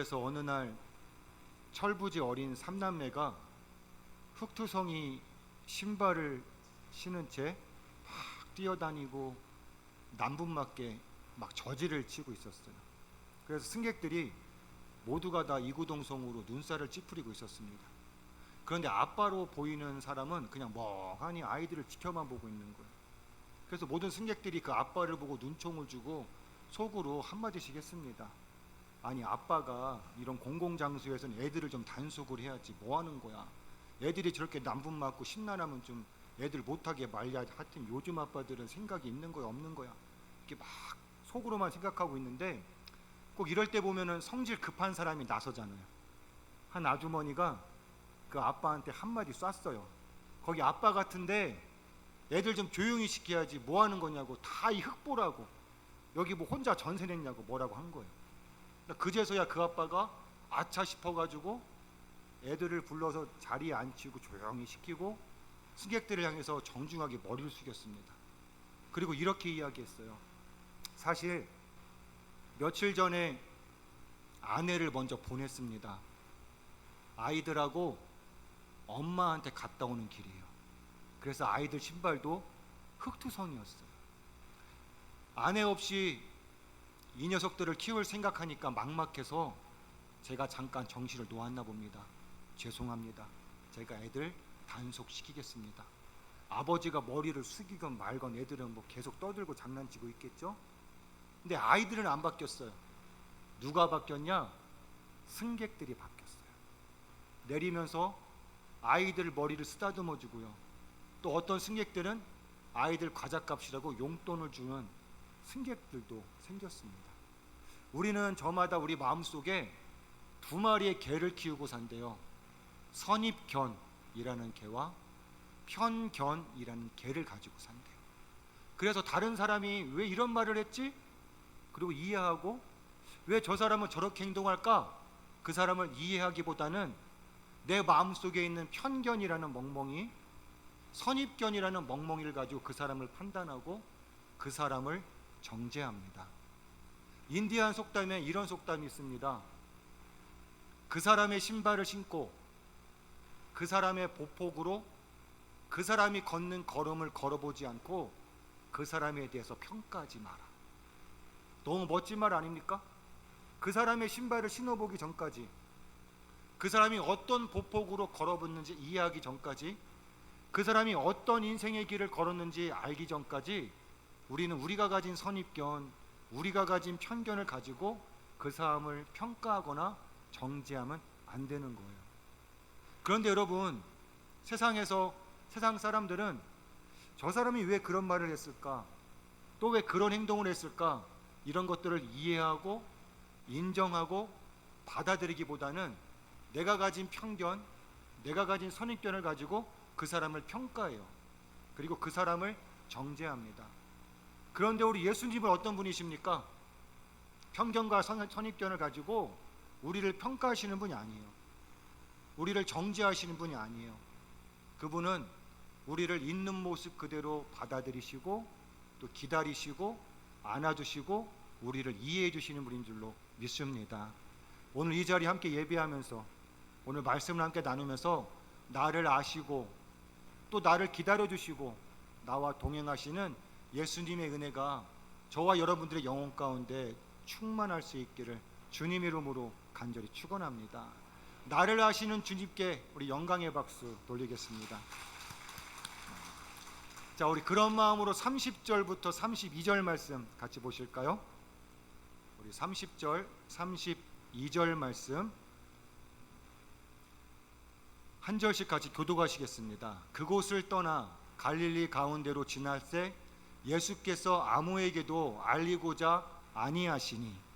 마을에서 어느 날 철부지 어린 삼남매가 흑투성이 신발을 신은 채 막 뛰어다니고 남분맞게 막 저지를 치고 있었어요. 그래서 승객들이 모두가 다 이구동성으로 눈살을 찌푸리고 있었습니다. 그런데 아빠로 보이는 사람은 그냥 멍하니 아이들을 지켜만 보고 있는 거예요. 그래서 모든 승객들이 그 아빠를 보고 눈총을 주고 속으로 한마디씩 했습니다. 아니 아빠가 이런 공공장소에서는 애들을 좀 단속을 해야지 뭐 하는 거야. 애들이 저렇게 남분 맞고 심란하면 좀 애들 못하게 말야 하여튼 요즘 아빠들은 생각이 있는 거야 없는 거야 이렇게 막 속으로만 생각하고 있는데 꼭 이럴 때 보면은 성질 급한 사람이 나서잖아요. 한 아주머니가 그 아빠한테 한마디 쐈어요. 거기 아빠 같은데 애들 좀 조용히 시켜야지 뭐 하는 거냐고 다 이 흑보라고 여기 뭐 혼자 전세 냈냐고 뭐라고 한 거예요. 그러니까 그제서야 그 아빠가 아차 싶어가지고 애들을 불러서 자리에 앉히고 조용히 시키고 승객들을 향해서 정중하게 머리를 숙였습니다. 그리고 이렇게 이야기했어요. 사실 며칠 전에 아내를 먼저 보냈습니다. 아이들하고 엄마한테 갔다 오는 길이에요. 그래서 아이들 신발도 흑투성이었어요. 아내 없이 이 녀석들을 키울 생각하니까 막막해서 제가 잠깐 정신을 놓았나 봅니다. 죄송합니다. 제가 애들 단속시키겠습니다. 아버지가 머리를 숙이건 말건 애들은 뭐 계속 떠들고 장난치고 있겠죠? 근데 아이들은 안 바뀌었어요. 누가 바뀌었냐? 승객들이 바뀌었어요. 내리면서 아이들 머리를 쓰다듬어 주고요. 또 어떤 승객들은 아이들 과자값이라고 용돈을 주는 승객들도 생겼습니다. 우리는 저마다 우리 마음속에 두 마리의 개를 키우고 산대요. 선입견이라는 개와 편견이라는 개를 가지고 산대요. 그래서 다른 사람이 왜 이런 말을 했지? 그리고 이해하고 왜 저 사람은 저렇게 행동할까? 그 사람을 이해하기보다는 내 마음속에 있는 편견이라는 멍멍이 선입견이라는 멍멍이를 가지고 그 사람을 판단하고 그 사람을 정죄합니다. 인디안 속담에 이런 속담이 있습니다. 그 사람의 신발을 신고 그 사람의 보폭으로 그 사람이 걷는 걸음을 걸어보지 않고 그 사람에 대해서 평가하지 마라. 너무 멋진 말 아닙니까? 그 사람의 신발을 신어보기 전까지 그 사람이 어떤 보폭으로 걸어붙는지 이해하기 전까지 그 사람이 어떤 인생의 길을 걸었는지 알기 전까지 우리는 우리가 가진 선입견, 우리가 가진 편견을 가지고 그 사람을 평가하거나 정죄하면 안 되는 거예요. 그런데 여러분, 세상에서 세상 사람들은 저 사람이 왜 그런 말을 했을까? 또 왜 그런 행동을 했을까? 이런 것들을 이해하고 인정하고 받아들이기보다는 내가 가진 편견, 내가 가진 선입견을 가지고 그 사람을 평가해요. 그리고 그 사람을 정죄합니다. 그런데 우리 예수님은 어떤 분이십니까? 편견과 선- 선입견을 가지고 우리를 평가하시는 분이 아니에요. 우리를 정죄하시는 분이 아니에요. 그분은 우리를 있는 모습 그대로 받아들이시고 또 기다리시고 안아주시고 우리를 이해해 주시는 분인 줄로 믿습니다. 오늘 이 자리 함께 예배하면서 오늘 말씀을 함께 나누면서 나를 아시고 또 나를 기다려 주시고 나와 동행하시는 예수님의 은혜가 저와 여러분들의 영혼 가운데 충만할 수 있기를 주님 이름으로 간절히 축원합니다. 나를 아시는 주님께 우리 영광의 박수 돌리겠습니다. 자, 우리 그런 마음으로 30절부터 32절 말씀 같이 보실까요? 우리 30절, 32절 말씀 한 절씩 같이 교독하시겠습니다. 그곳을 떠나 갈릴리 가운데로 지날 때 예수께서 아무에게도 알리고자 아니하시니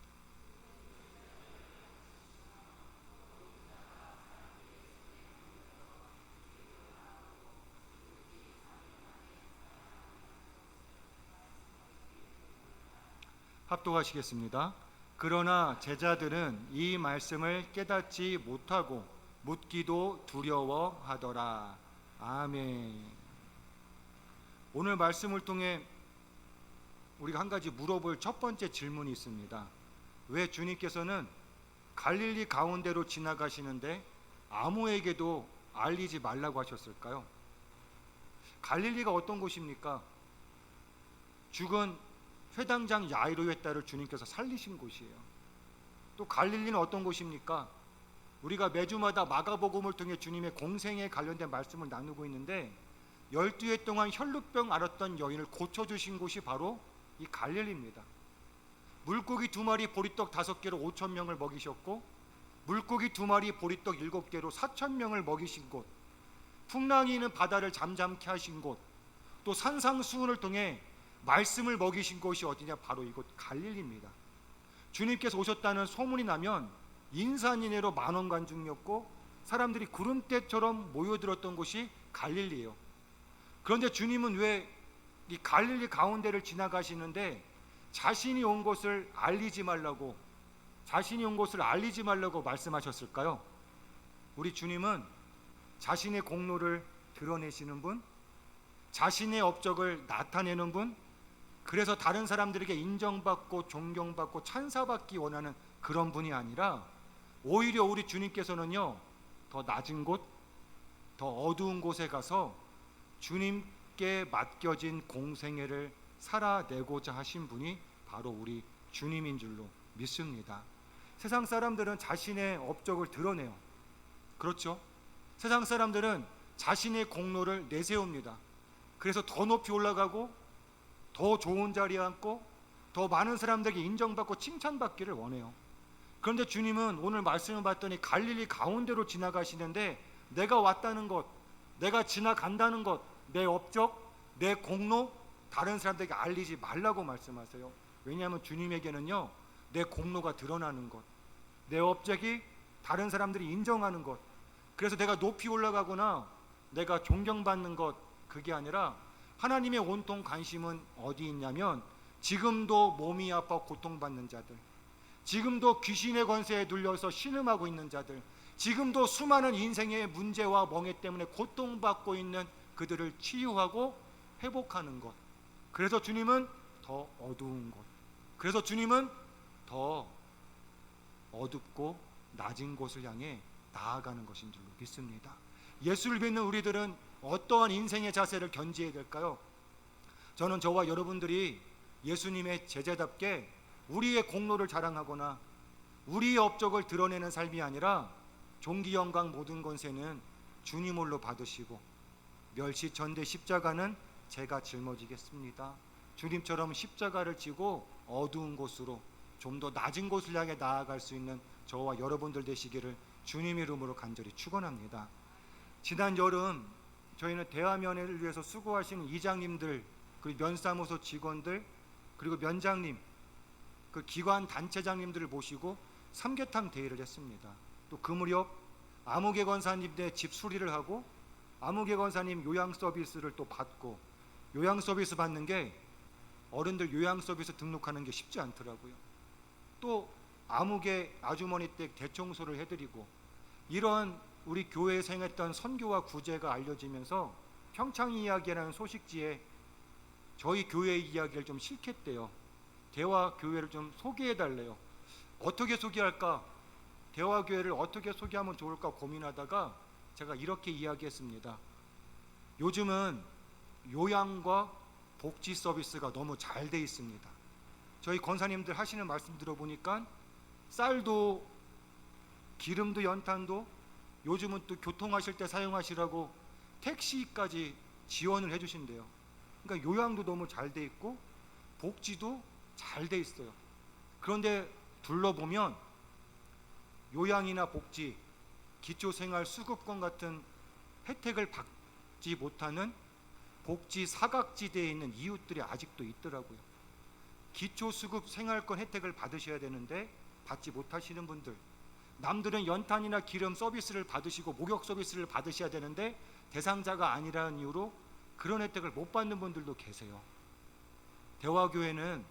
합독하시겠습니다. 그러나 제자들은 이 말씀을 깨닫지 못하고 묻기도 두려워하더라. 아멘. 오늘 말씀을 통해 우리가 한 가지 물어볼 첫 번째 질문이 있습니다. 왜 주님께서는 갈릴리 가운데로 지나가시는데 아무에게도 알리지 말라고 하셨을까요? 갈릴리가 어떤 곳입니까? 죽은 회당장 야이로의 딸을 주님께서 살리신 곳이에요. 또 갈릴리는 어떤 곳입니까? 우리가 매주마다 마가복음을 통해 주님의 공생에 관련된 말씀을 나누고 있는데 12회 동안 혈루병 앓았던 여인을 고쳐 주신 곳이 바로 이 갈릴리입니다. 물고기 두 마리 보리떡 다섯 개로 5천 명을 먹이셨고 물고기 두 마리 보리떡 일곱 개로 4천 명을 먹이신 곳 풍랑이 있는 바다를 잠잠케 하신 곳 또 산상수훈을 통해 말씀을 먹이신 곳이 어디냐 바로 이곳 갈릴리입니다. 주님께서 오셨다는 소문이 나면 인산인해로 만원 관중이었고 사람들이 구름대처럼 모여들었던 곳이 갈릴리예요. 그런데 주님은 왜 이 갈릴리 가운데를 지나가시는데 자신이 온 곳을 알리지 말라고 자신이 온 곳을 알리지 말라고 말씀하셨을까요? 우리 주님은 자신의 공로를 드러내시는 분, 자신의 업적을 나타내는 분, 그래서 다른 사람들에게 인정받고 존경받고 찬사받기 원하는 그런 분이 아니라 오히려 우리 주님께서는요 더 낮은 곳, 더 어두운 곳에 가서 주님 께 맡겨진 공생애를 살아내고자 하신 분이 바로 우리 주님인 줄로 믿습니다. 세상 사람들은 자신의 업적을 드러내요. 그렇죠? 세상 사람들은 자신의 공로를 내세웁니다. 그래서 더 높이 올라가고 더 좋은 자리에 앉고 더 많은 사람들에게 인정받고 칭찬받기를 원해요. 그런데 주님은 오늘 말씀을 봤더니 갈릴리 가운데로 지나가시는데 내가 왔다는 것, 내가 지나간다는 것, 내 업적, 내 공로 다른 사람들에게 알리지 말라고 말씀하세요. 왜냐하면 주님에게는요 내 공로가 드러나는 것, 내 업적이 다른 사람들이 인정하는 것. 그래서 내가 높이 올라가거나 내가 존경받는 것 그게 아니라 하나님의 온통 관심은 어디 있냐면 지금도 몸이 아파 고통받는 자들, 지금도 귀신의 권세에 눌려서 신음하고 있는 자들, 지금도 수많은 인생의 문제와 멍해 때문에 고통받고 있는 그들을 치유하고 회복하는 것. 그래서 주님은 더 어두운 곳. 그래서 주님은 더 어둡고 낮은 곳을 향해 나아가는 것인 줄로 믿습니다. 예수를 믿는 우리들은 어떠한 인생의 자세를 견지해야 될까요? 저는 저와 여러분들이 예수님의 제자답게 우리의 공로를 자랑하거나 우리의 업적을 드러내는 삶이 아니라 종기 영광 모든 권세는 주님 홀로 받으시고 멸시 전대 십자가는 제가 짊어지겠습니다. 주님처럼 십자가를 지고 어두운 곳으로 좀 더 낮은 곳을 향해 나아갈 수 있는 저와 여러분들 되시기를 주님 이름으로 간절히 축원합니다. 지난 여름 저희는 대화면을 위해서 수고하시는 이장님들 그리고 면사무소 직원들 그리고 면장님 그 기관 단체장님들을 모시고 삼계탕 대회를 했습니다. 또 그 무렵 아무개 권사님의 집 수리를 하고 아무개 권사님 요양 서비스를 또 받고 요양 서비스 받는 게 어른들 요양 서비스 등록하는 게 쉽지 않더라고요. 또 아무개 아주머니 댁 대청소를 해드리고 이런 우리 교회에 생했던 선교와 구제가 알려지면서 평창 이야기라는 소식지에 저희 교회 이야기를 좀 실겠대요. 대화 교회를 좀 소개해 달래요. 어떻게 소개할까? 대화 교회를 어떻게 소개하면 좋을까 고민하다가 제가 이렇게 이야기했습니다. 요즘은 요양과 복지 서비스가 너무 잘 돼 있습니다. 저희 권사님들 하시는 말씀 들어보니까 쌀도 기름도 연탄도 요즘은 또 교통하실 때 사용하시라고 택시까지 지원을 해주신대요. 그러니까 요양도 너무 잘 돼 있고 복지도 잘 돼 있어요. 그런데 둘러보면 요양이나 복지, 기초생활 수급권 같은 혜택을 받지 못하는 복지 사각지대에 있는 이웃들이 아직도 있더라고요. 기초수급 생활권 혜택을 받으셔야 되는데 받지 못하시는 분들, 남들은 연탄이나 기름 서비스를 받으시고 목욕 서비스를 받으셔야 되는데 대상자가 아니라는 이유로 그런 혜택을 못 받는 분들도 계세요. 대화교회는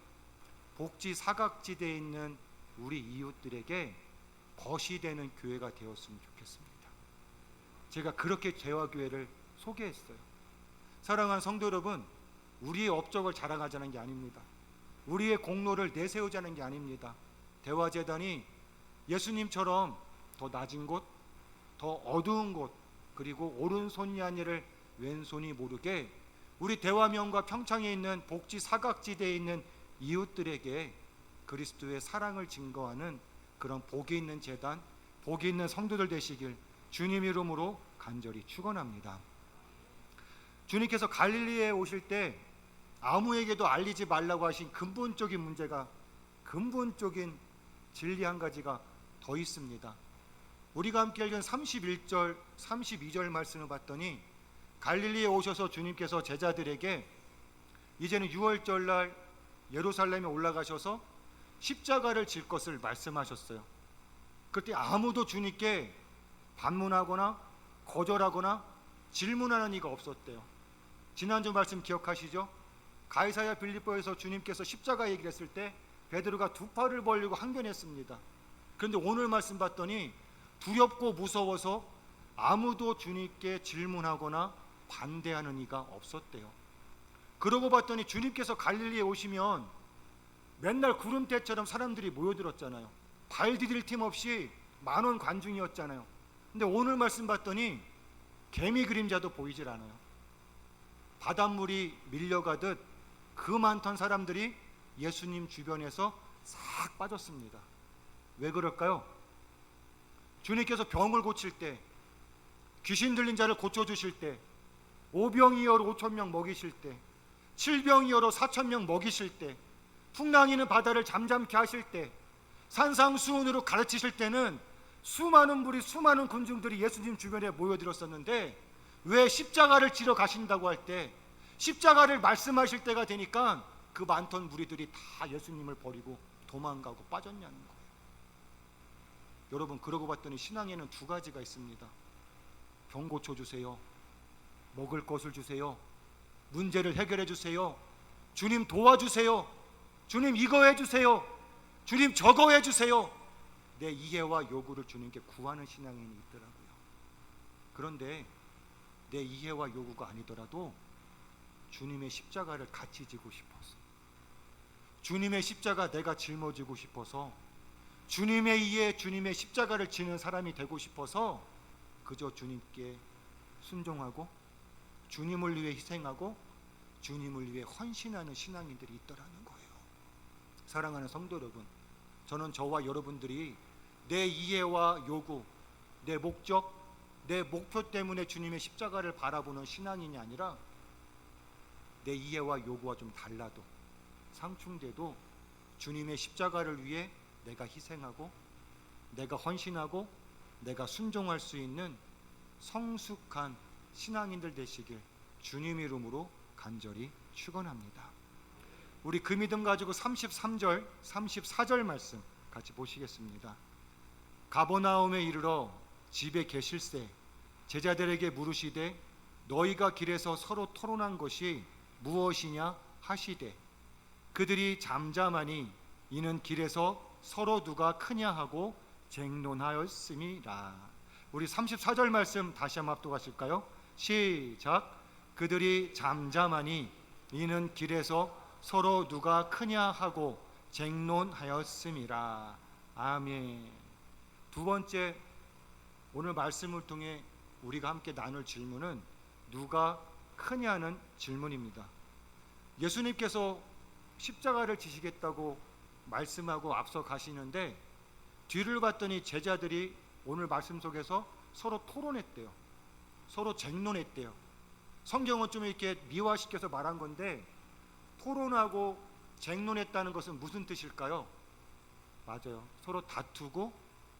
복지 사각지대에 있는 우리 이웃들에게 벗이 되는 교회가 되었으면 좋겠습니다. 제가 그렇게 대화교회를 소개했어요. 사랑하는 성도 여러분, 우리의 업적을 자랑하자는 게 아닙니다. 우리의 공로를 내세우자는 게 아닙니다. 대화 재단이 예수님처럼 더 낮은 곳, 더 어두운 곳, 그리고 오른손이 아니를 왼손이 모르게 우리 대화명과 평창에 있는 복지 사각지대에 있는 이웃들에게 그리스도의 사랑을 증거하는 그런 복이 있는 재단, 복이 있는 성도들 되시길 주님 이름으로 간절히 축원합니다. 주님께서 갈릴리에 오실 때 아무에게도 알리지 말라고 하신 근본적인 문제가 근본적인 진리 한 가지가 더 있습니다. 우리가 함께 읽은 31절, 32절 말씀을 봤더니 갈릴리에 오셔서 주님께서 제자들에게 이제는 6월절 날 예루살렘에 올라가셔서 십자가를 질 것을 말씀하셨어요. 그때 아무도 주님께 반문하거나 거절하거나 질문하는 이가 없었대요. 지난주 말씀 기억하시죠? 가이사야 빌립보에서 주님께서 십자가 얘기를 했을 때 베드로가 두 팔을 벌리고 항변했습니다. 그런데 오늘 말씀 봤더니 두렵고 무서워서 아무도 주님께 질문하거나 반대하는 이가 없었대요. 그러고 봤더니 주님께서 갈릴리에 오시면 맨날 구름대처럼 사람들이 모여들었잖아요. 발 디딜 틈 없이 만원 관중이었잖아요. 근데 오늘 말씀 봤더니 개미 그림자도 보이질 않아요. 바닷물이 밀려가듯 그 많던 사람들이 예수님 주변에서 싹 빠졌습니다. 왜 그럴까요? 주님께서 병을 고칠 때, 귀신 들린 자를 고쳐 주실 때, 오병이어로 5천 명 먹이실 때, 칠병이어로 4천 명 먹이실 때, 풍랑이는 바다를 잠잠케 하실 때, 산상수훈으로 가르치실 때는 수많은 불이 수많은 군중들이 예수님 주변에 모여들었었는데 왜 십자가를 지러 가신다고 할 때 십자가를 말씀하실 때가 되니까 그 많던 무리들이 다 예수님을 버리고 도망가고 빠졌냐는 거예요. 여러분 그러고 봤더니 신앙에는 두 가지가 있습니다. 병 고쳐 주세요. 먹을 것을 주세요. 문제를 해결해 주세요. 주님 도와주세요. 주님 이거 해 주세요. 주님 저거 해 주세요. 내 이해와 요구를 주님께 구하는 신앙인이 있더라고요. 그런데 내 이해와 요구가 아니더라도 주님의 십자가를 같이 지고 싶어서 주님의 십자가 내가 짊어지고 싶어서 주님의 이해 주님의 십자가를 지는 사람이 되고 싶어서 그저 주님께 순종하고 주님을 위해 희생하고 주님을 위해 헌신하는 신앙인들이 있더라는 거예요. 사랑하는 성도 여러분, 저는 저와 여러분들이 내 이해와 요구, 내 목적, 내 목표 때문에 주님의 십자가를 바라보는 신앙인이 아니라 내 이해와 요구와 좀 달라도 상충돼도 주님의 십자가를 위해 내가 희생하고 내가 헌신하고 내가 순종할 수 있는 성숙한 신앙인들 되시길 주님 이름으로 간절히 축원합니다. 우리 그 믿음 가지고 33절, 34절 말씀 같이 보시겠습니다. 가버나움에 이르러 집에 계실새 제자들에게 물으시되 너희가 길에서 서로 토론한 것이 무엇이냐 하시되 그들이 잠잠하니 이는 길에서 서로 누가 크냐 하고 쟁론하였음이라. 우리 34절 말씀 다시 한번 합독하실까요? 시작. 그들이 잠잠하니 이는 길에서 서로 누가 크냐 하고 쟁론하였음이라. 아멘. 두 번째 오늘 말씀을 통해 우리가 함께 나눌 질문은 누가 크냐는 질문입니다. 예수님께서 십자가를 지시겠다고 말씀하고 앞서 가시는데 뒤를 봤더니 제자들이 오늘 말씀 속에서 서로 토론했대요. 서로 쟁론했대요. 성경은 좀 이렇게 미화시켜서 말한 건데 토론하고 쟁론했다는 것은 무슨 뜻일까요? 맞아요. 서로 다투고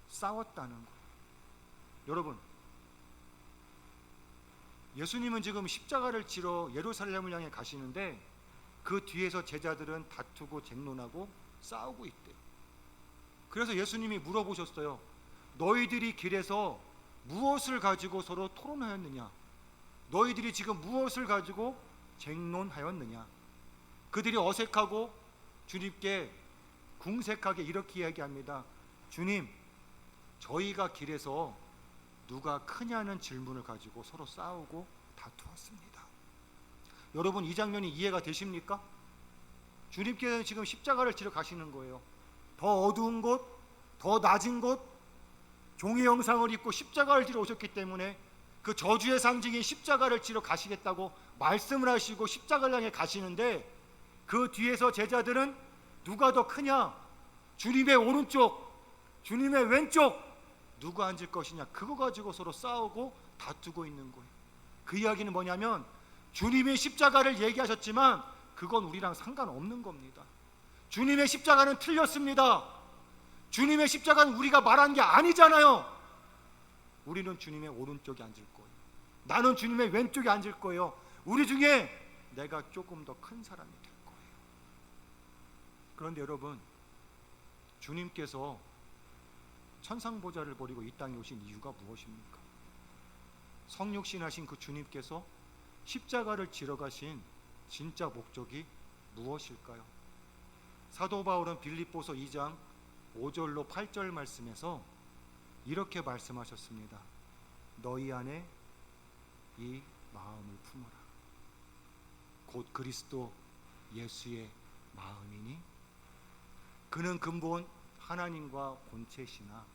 싸웠다는 거예요. 여러분, 예수님은 지금 십자가를 지러 예루살렘을 향해 가시는데 그 뒤에서 제자들은 다투고 쟁론하고 싸우고 있대요. 그래서 예수님이 물어보셨어요. 너희들이 길에서 무엇을 가지고 서로 토론하였느냐? 너희들이 지금 무엇을 가지고 쟁론하였느냐? 그들이 어색하고 주님께 궁색하게 이렇게 이야기합니다. 주님, 저희가 길에서 누가 크냐는 질문을 가지고 서로 싸우고 다투었습니다. 여러분 이 장면이 이해가 되십니까? 주님께서는 지금 십자가를 지러 가시는 거예요. 더 어두운 곳, 더 낮은 곳 종의 형상을 입고 십자가를 지러 오셨기 때문에 그 저주의 상징인 십자가를 지러 가시겠다고 말씀을 하시고 십자가를 향해 가시는데 그 뒤에서 제자들은 누가 더 크냐? 주님의 오른쪽, 주님의 왼쪽 누가 앉을 것이냐? 그거 가지고 서로 싸우고 다투고 있는 거예요. 그 이야기는 뭐냐면 주님의 십자가를 얘기하셨지만 그건 우리랑 상관없는 겁니다. 주님의 십자가는 틀렸습니다. 주님의 십자가는 우리가 말한 게 아니잖아요. 우리는 주님의 오른쪽에 앉을 거예요. 나는 주님의 왼쪽에 앉을 거예요. 우리 중에 내가 조금 더 큰 사람이 될 거예요. 그런데 여러분, 주님께서 천상 보좌를 버리고 이 땅에 오신 이유가 무엇입니까? 성육신하신 그 주님께서 십자가를 지러 가신 진짜 목적이 무엇일까요? 사도 바울은 빌립보서 2장 5절로 8절 말씀에서 이렇게 말씀하셨습니다. 너희 안에 이 마음을 품어라. 곧 그리스도 예수의 마음이니 그는 근본 하나님과 본체시나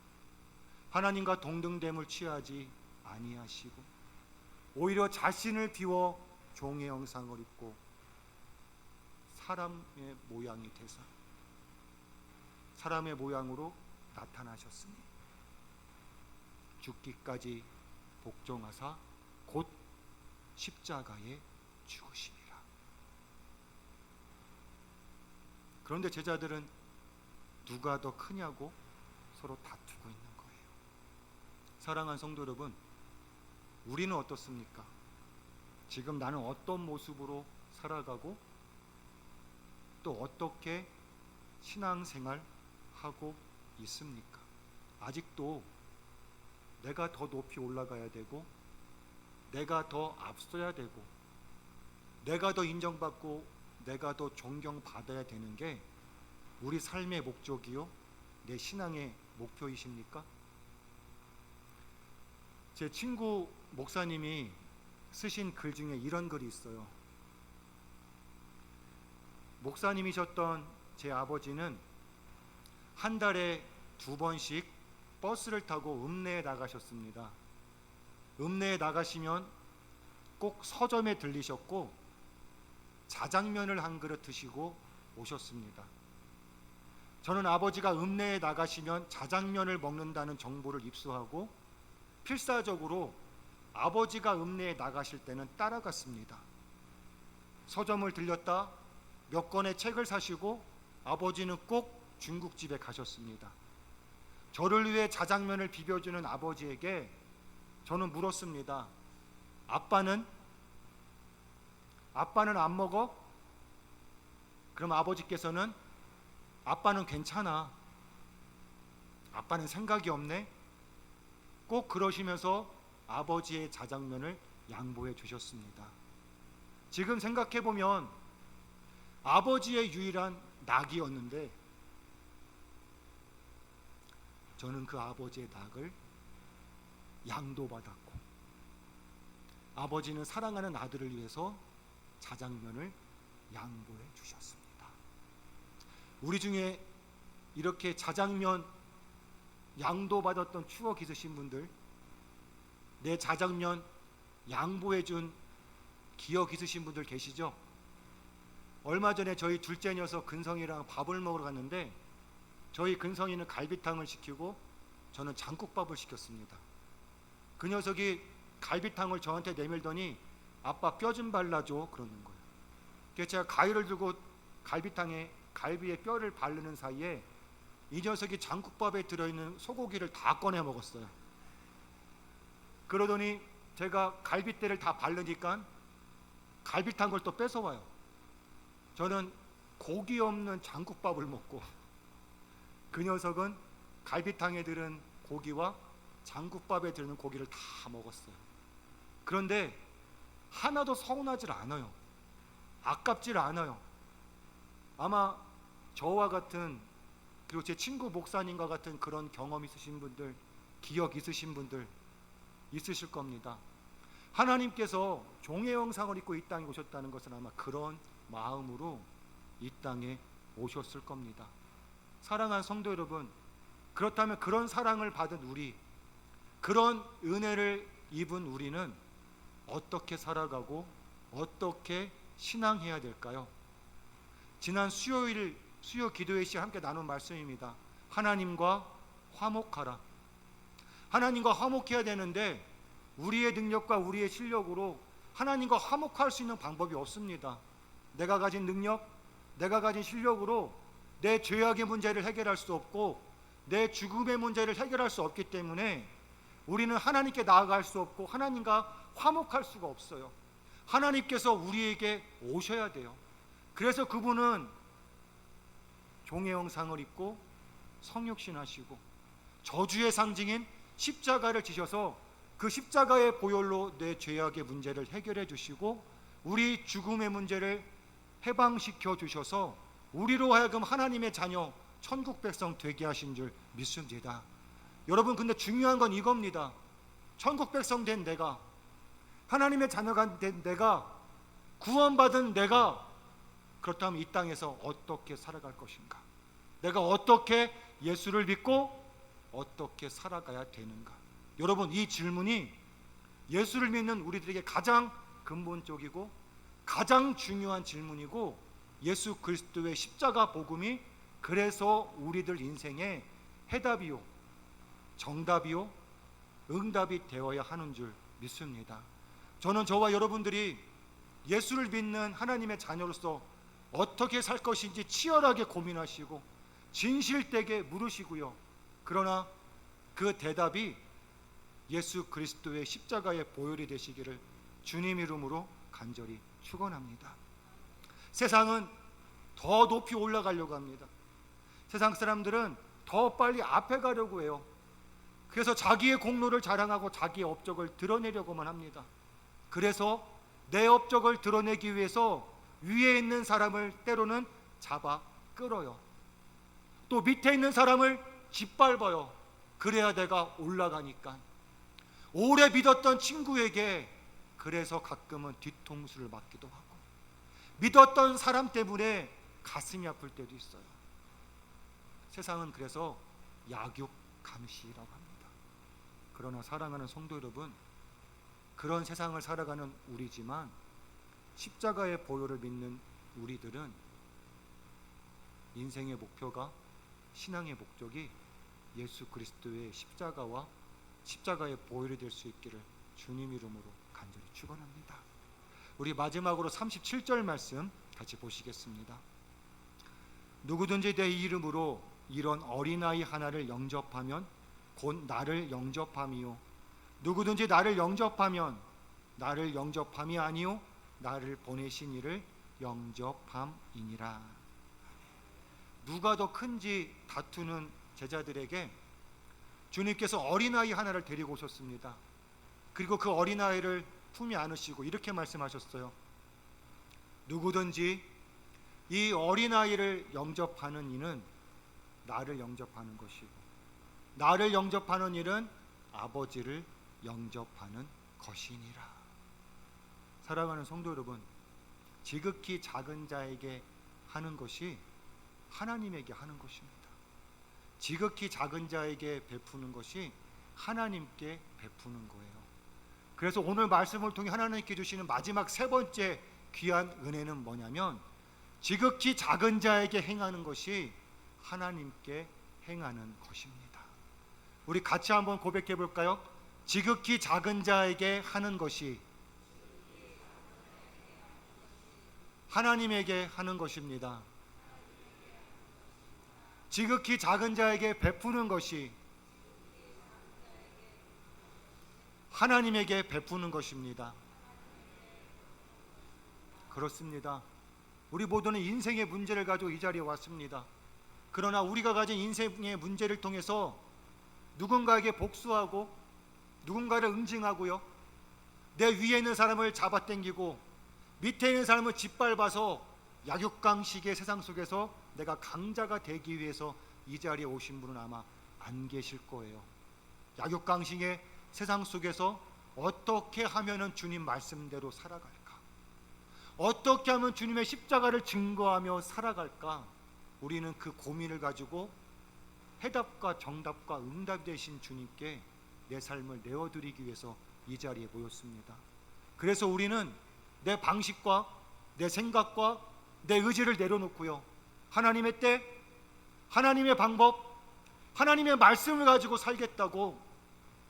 하나님과 동등됨을 취하지 아니하시고 오히려 자신을 비워 종의 형상을 입고 사람의 모양이 되사 사람의 모양으로 나타나셨으니 죽기까지 복종하사 곧 십자가에 죽으시리라. 그런데 제자들은 누가 더 크냐고 서로 다투고 있는 거예요. 사랑하는 성도 여러분, 우리는 어떻습니까? 지금 나는 어떤 모습으로 살아가고 또 어떻게 신앙생활 하고 있습니까? 아직도 내가 더 높이 올라가야 되고 내가 더 앞서야 되고 내가 더 인정받고 내가 더 존경받아야 되는 게 우리 삶의 목적이요 내 신앙의 목표이십니까? 제 친구 목사님이 쓰신 글 중에 이런 글이 있어요. 목사님이셨던 제 아버지는 한 달에 두 번씩 버스를 타고 읍내에 나가셨습니다. 읍내에 나가시면 꼭 서점에 들리셨고 자장면을 한 그릇 드시고 오셨습니다. 저는 아버지가 읍내에 나가시면 자장면을 먹는다는 정보를 입수하고 필사적으로 아버지가 읍내에 나가실 때는 따라갔습니다. 서점을 들렸다 몇 권의 책을 사시고 아버지는 꼭 중국집에 가셨습니다. 저를 위해 자장면을 비벼주는 아버지에게 저는 물었습니다. 아빠는 아빠는 안 먹어? 그럼 아버지께서는 아빠는 괜찮아. 아빠는 생각이 없네. 꼭 그러시면서 아버지의 자장면을 양보해 주셨습니다. 지금 생각해 보면 아버지의 유일한 낙이었는데 저는 그 아버지의 낙을 양도받았고 아버지는 사랑하는 아들을 위해서 자장면을 양보해 주셨습니다. 우리 중에 이렇게 자장면 양도 받았던 추억 있으신 분들 내 자장면 양보해 준 기억 있으신 분들 계시죠? 얼마 전에 저희 둘째 녀석 근성이랑 밥을 먹으러 갔는데 저희 근성이는 갈비탕을 시키고 저는 장국밥을 시켰습니다. 그 녀석이 갈비탕을 저한테 내밀더니 아빠 뼈 좀 발라줘 그러는 거예요. 그래서 제가 가위를 들고 갈비탕에 갈비에 뼈를 바르는 사이에 이 녀석이 장국밥에 들어있는 소고기를 다 꺼내 먹었어요. 그러더니 제가 갈비대를 다 바르니까 갈비탕 걸또 뺏어와요. 저는 고기 없는 장국밥을 먹고 그 녀석은 갈비탕에 들은 고기와 장국밥에 들는 고기를 다 먹었어요. 그런데 하나도 서운하질 않아요. 아깝질 않아요. 아마 저와 같은 그리고 제 친구 목사님과 같은 그런 경험 있으신 분들, 기억 있으신 분들 있으실 겁니다. 하나님께서 종의 형상을 입고 이 땅에 오셨다는 것은 아마 그런 마음으로 이 땅에 오셨을 겁니다. 사랑하는 성도 여러분, 그렇다면 그런 사랑을 받은 우리, 그런 은혜를 입은 우리는 어떻게 살아가고 어떻게 신앙해야 될까요? 지난 수요일 수요 기도회 시 함께 나눈 말씀입니다. 하나님과 화목하라. 하나님과 화목해야 되는데 우리의 능력과 우리의 실력으로 하나님과 화목할 수 있는 방법이 없습니다. 내가 가진 능력, 내가 가진 실력으로 내 죄악의 문제를 해결할 수 없고 내 죽음의 문제를 해결할 수 없기 때문에 우리는 하나님께 나아갈 수 없고 하나님과 화목할 수가 없어요. 하나님께서 우리에게 오셔야 돼요. 그래서 그분은 종의 형상을 입고 성육신하시고 저주의 상징인 십자가를 지셔서 그 십자가의 보혈로 내 죄악의 문제를 해결해 주시고 우리 죽음의 문제를 해방시켜 주셔서 우리로 하여금 하나님의 자녀 천국 백성 되게 하신 줄 믿습니다. 여러분 근데 중요한 건 이겁니다. 천국 백성 된 내가 하나님의 자녀가 된 내가 구원받은 내가 그렇다면 이 땅에서 어떻게 살아갈 것인가? 내가 어떻게 예수를 믿고 어떻게 살아가야 되는가? 여러분 이 질문이 예수를 믿는 우리들에게 가장 근본적이고 가장 중요한 질문이고 예수 그리스도의 십자가 복음이 그래서 우리들 인생의 해답이요 정답이요 응답이 되어야 하는 줄 믿습니다. 저는 저와 여러분들이 예수를 믿는 하나님의 자녀로서 어떻게 살 것인지 치열하게 고민하시고 진실되게 물으시고요. 그러나 그 대답이 예수 그리스도의 십자가의 보혈이 되시기를 주님 이름으로 간절히 축원합니다. 세상은 더 높이 올라가려고 합니다. 세상 사람들은 더 빨리 앞에 가려고 해요. 그래서 자기의 공로를 자랑하고 자기의 업적을 드러내려고만 합니다. 그래서 내 업적을 드러내기 위해서 위에 있는 사람을 때로는 잡아 끌어요. 또 밑에 있는 사람을 짓밟아요. 그래야 내가 올라가니까. 오래 믿었던 친구에게 그래서 가끔은 뒤통수를 맞기도 하고 믿었던 사람 때문에 가슴이 아플 때도 있어요. 세상은 그래서 약육 감시라고 합니다. 그러나 사랑하는 성도 여러분, 그런 세상을 살아가는 우리지만 십자가의 보혈을 믿는 우리들은 인생의 목표가 신앙의 목적이 예수 그리스도의 십자가와 십자가의 보혈이 될 수 있기를 주님 이름으로 간절히 축원합니다. 우리 마지막으로 37절 말씀 같이 보시겠습니다. 누구든지 내 이름으로 이런 어린아이 하나를 영접하면 곧 나를 영접함이요 누구든지 나를 영접하면 나를 영접함이 아니요 나를 보내신 이를 영접함이니라. 누가 더 큰지 다투는 제자들에게 주님께서 어린아이 하나를 데리고 오셨습니다. 그리고 그 어린아이를 품에 안으시고 이렇게 말씀하셨어요. 누구든지 이 어린아이를 영접하는 이는 나를 영접하는 것이고 나를 영접하는 일은 아버지를 영접하는 것이니라. 사랑하는 성도 여러분, 지극히 작은 자에게 하는 것이 하나님에게 하는 것입니다. 지극히 작은 자에게 베푸는 것이 하나님께 베푸는 거예요. 그래서 오늘 말씀을 통해 하나님께 주시는 마지막 세 번째 귀한 은혜는 뭐냐면 지극히 작은 자에게 행하는 것이 하나님께 행하는 것입니다. 우리 같이 한번 고백해 볼까요? 지극히 작은 자에게 하는 것이 하나님에게 하는 것입니다. 지극히 작은 자에게 베푸는 것이 하나님에게 베푸는 것입니다. 그렇습니다. 우리 모두는 인생의 문제를 가지고 이 자리에 왔습니다. 그러나 우리가 가진 인생의 문제를 통해서 누군가에게 복수하고 누군가를 응징하고요. 내 위에 있는 사람을 잡아당기고 밑에 있는 사람을 짓밟아서 약육강식의 세상 속에서 내가 강자가 되기 위해서 이 자리에 오신 분은 아마 안 계실 거예요. 약육강식의 세상 속에서 어떻게 하면은 주님 말씀대로 살아갈까? 어떻게 하면 주님의 십자가를 증거하며 살아갈까? 우리는 그 고민을 가지고 해답과 정답과 응답이 되신 주님께 내 삶을 내어드리기 위해서 이 자리에 모였습니다. 그래서 우리는 내 방식과 내 생각과 내 의지를 내려놓고요. 하나님의 때, 하나님의 방법, 하나님의 말씀을 가지고 살겠다고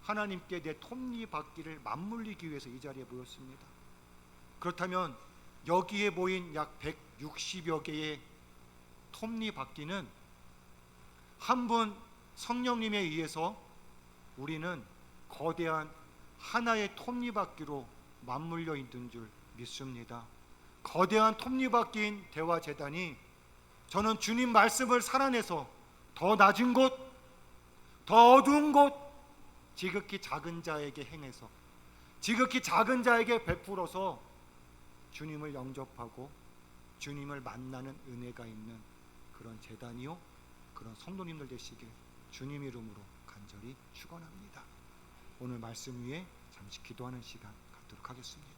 하나님께 내 톱니바퀴를 맞물리기 위해서 이 자리에 모였습니다. 그렇다면 여기에 모인 약 160여 개의 톱니바퀴는 한 분 성령님에 의해서 우리는 거대한 하나의 톱니바퀴로 맞물려 있는 줄 믿습니다. 거대한 톱니바퀴인 대화 재단이 저는 주님 말씀을 살아내서 더 낮은 곳, 더 어두운 곳, 지극히 작은 자에게 행해서 지극히 작은 자에게 베풀어서 주님을 영접하고 주님을 만나는 은혜가 있는 그런 재단이요 그런 성도님들 되시길 주님 이름으로 간절히 축원합니다. 오늘 말씀 위에 잠시 기도하는 시간 갖도록 하겠습니다.